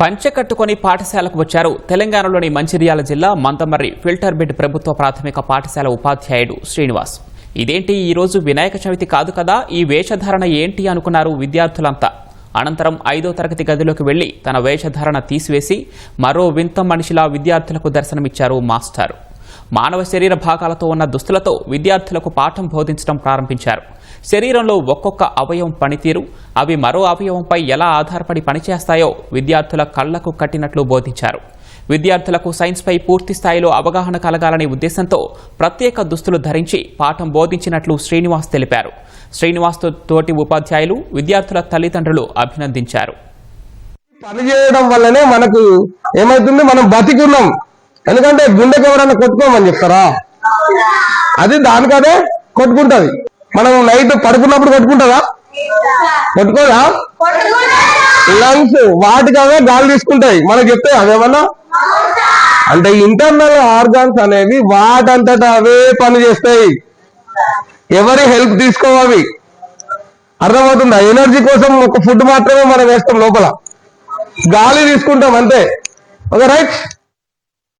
పంచె కట్టుకొని పాఠశాలకు వచ్చారు. తెలంగాణలోని మంచిర్యాల జిల్లా మందమర్రి ఫిల్టర్ బెడ్ ప్రభుత్వ ప్రాథమిక పాఠశాల ఉపాధ్యాయుడు శ్రీనివాస్. ఇదేంటి ఈరోజు వినాయక చవితి కాదు కదా? ఈ వేషధారణ ఏంటి అనుకున్నారు విద్యార్థులంతా. అనంతరం ఐదో తరగతి గదిలోకి వెళ్ళి తన వేషధారణ తీసివేసి మరో వింత మనిషిలా విద్యార్థులకు దర్శనమిచ్చారు మాస్టర్. మానవ శరీర భాగాలతో ఉన్న దుస్తులతో విద్యార్థులకు పాఠం బోధించడం ప్రారంభించారు. శరీరంలో ఒక్కొక్క అవయవం పనితీరు అవి మరో అవయవంపై ఎలా ఆధారపడి పనిచేస్తాయో విద్యార్థుల కళ్ళకు కట్టినట్లు బోధించారు. విద్యార్థులకు సైన్స్పై పూర్తి స్థాయిలో అవగాహన కలగాలనే ఉద్దేశంతో ప్రత్యేక దుస్తులు ధరించి పాఠం బోధించినట్లు శ్రీనివాస్ తెలిపారు. శ్రీనివాస్ తోటి ఉపాధ్యాయులు విద్యార్థుల తల్లిదండ్రులు అభినందించారు. పని చేయడం వల్లనే మనకు ఏమైతుంది? మనం బతికున్నాం. ఎందుకంటే గుండెకి ఎవరైనా కొట్టుకోమని చెప్తారా? అది దానికదే కొట్టుకుంటది. మనం నైట్ పడుకున్నప్పుడు కొట్టుకుంటుందా? కొట్టుకోదా? లంగ్స్ వాటికి అవే గాలి తీసుకుంటాయి. మనకి చెప్తాయి అవేమన్నా? అంటే ఇంటర్నల్ ఆర్గాన్స్ అనేవి వాటంతటా అవే పని చేస్తాయి. ఎవరి హెల్ప్ తీసుకోవాలి? అర్థమవుతుందా? ఎనర్జీ కోసం ఒక ఫుడ్ మాత్రమే మనం వేస్తాం లోపల. గాలి తీసుకుంటాం అంతే. Okay right